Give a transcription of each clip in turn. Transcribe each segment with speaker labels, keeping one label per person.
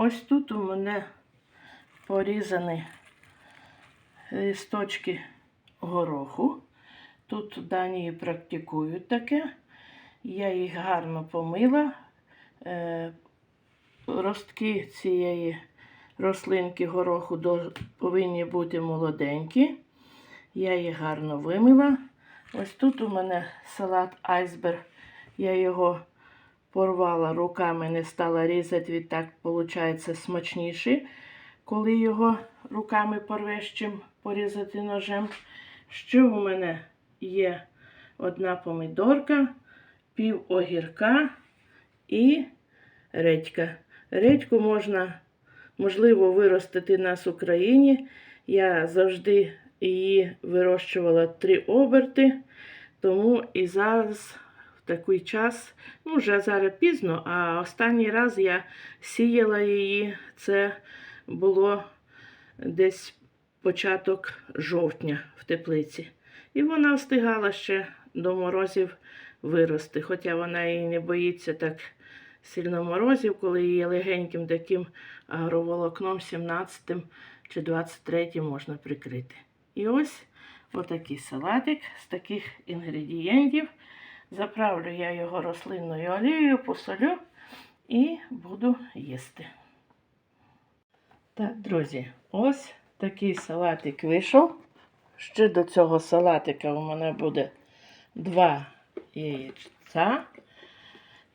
Speaker 1: Ось тут у мене порізані листочки гороху. Тут в Данії практикують таке. Я їх гарно помила. Е, Ростки цієї рослинки гороху повинні бути молоденькі. Я їх гарно вимила. Ось тут у мене салат айсберг. Я його порвала руками, не стала різати, відтак виходить смачніше, коли його руками порвеш, чим порізати ножем. Ще у мене є одна помідорка, пів огірка і редька. Редьку можна, можливо, виростити нас в Україні. Я завжди її вирощувала три оберти, тому і зараз такий час, ну вже зараз пізно, а останній раз я сіяла її, це було десь початок жовтня в теплиці. І вона встигала ще до морозів вирости, хоча вона і не боїться так сильно морозів, коли її легеньким таким агроволокном 17 чи 23 можна прикрити. І ось отакий салатик з таких інгредієнтів. Заправлю я його рослинною олією, посолю і буду їсти. Так, друзі, ось такий салатик вийшов. Ще до цього салатика у мене буде два яєчця.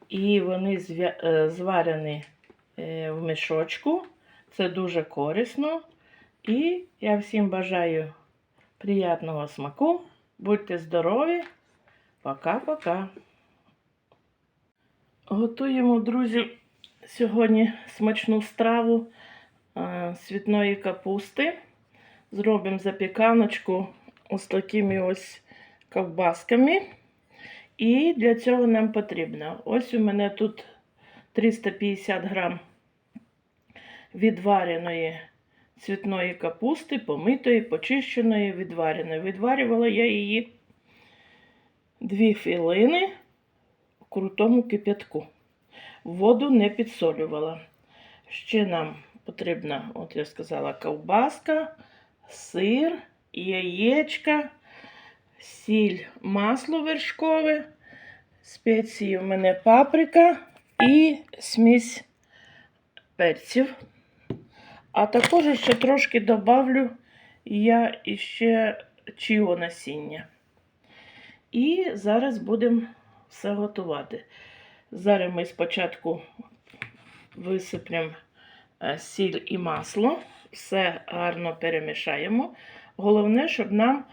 Speaker 1: І вони е, зварені е, в мішочку. Це дуже корисно. І я всім бажаю приятного смаку. Будьте здорові. Пока-пока. Готуємо, друзі, сьогодні смачну страву е, світної капусти. Зробимо запіканочку ось такими ось ковбасками. І для цього нам потрібно. Ось у мене тут 350 грам відвареної цвітної капусти, помитої, почищеної, відвареної. Відварювала я її дві філини в крутому кип'ятку. Воду не підсолювала. Ще нам потрібна, от я сказала, ковбаска, сир, яєчка, сіль, масло вершкове, спеції у мене паприка і смесь перців. А також ще трошки добавлю я іще чіо насіння. І зараз будемо все готувати. Зараз ми спочатку висиплемо е, сіль і масло, все гарно перемішаємо. Головне, щоб нам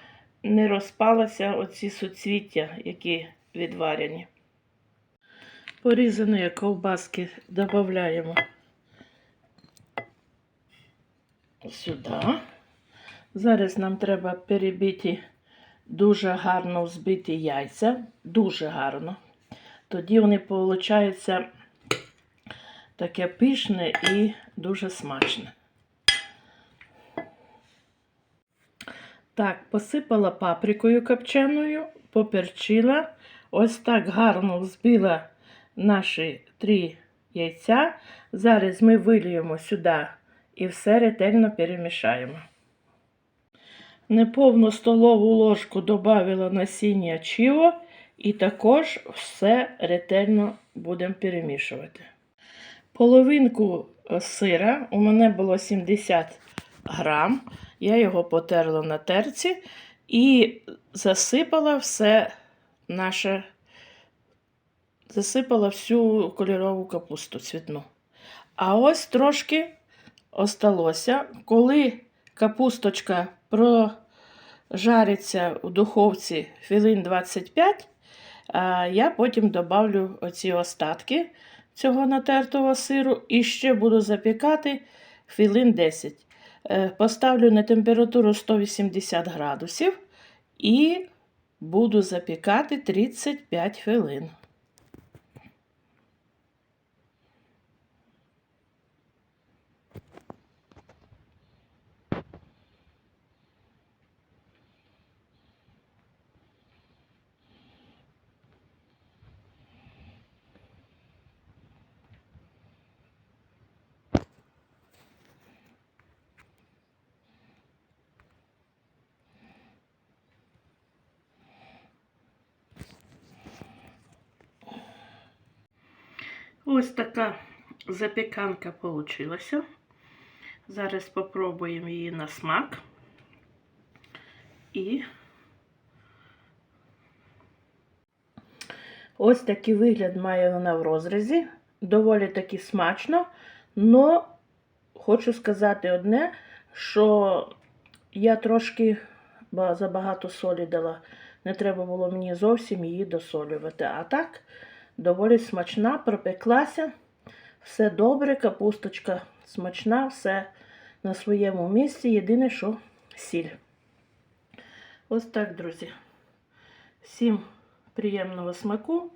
Speaker 1: не розпалися оці суцвіття, які відварені. Порізані ковбаски додаємо сюди. Зараз нам треба перебити дуже гарно взбиті яйця. Дуже гарно. Тоді вони виходять таке пишне і дуже смачне. Так, посипала паприкою копченою, поперчила. Ось так гарно взбила наші три яйця. Зараз ми виліємо сюди і все ретельно перемішаємо. Неповну столову ложку додавила насіння чіо і також все ретельно будемо перемішувати. Половинку е, сира, у мене було 70 грам, я його потерла на терці і засипала все наше, засипала всю кольорову капусту цвітну. А ось трошки осталося, коли капусточка прожариться у духовці хвилин 25, а я потім добавлю оці остатки цього натертого сиру і ще буду запікати хвилин 10. Е, Поставлю на температуру 180 градусів і буду запікати 35 хвилин. Ось така запіканка получилася. Зараз спробуємо її на смак. І ось такий вигляд має вона в розрізі. Доволі таки смачно. Но хочу сказати одне, що я трошки забагато солі дала. Не треба було мені зовсім її досолювати. А так, доволі смачна, пропеклася. Все добре, капусточка смачна, все на своєму місці. Єдине, що сіль. Ось так, друзі. Всім приємного смаку.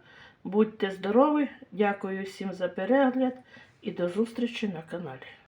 Speaker 1: Будьте здорові! Дякую всім за перегляд і до зустрічі на каналі.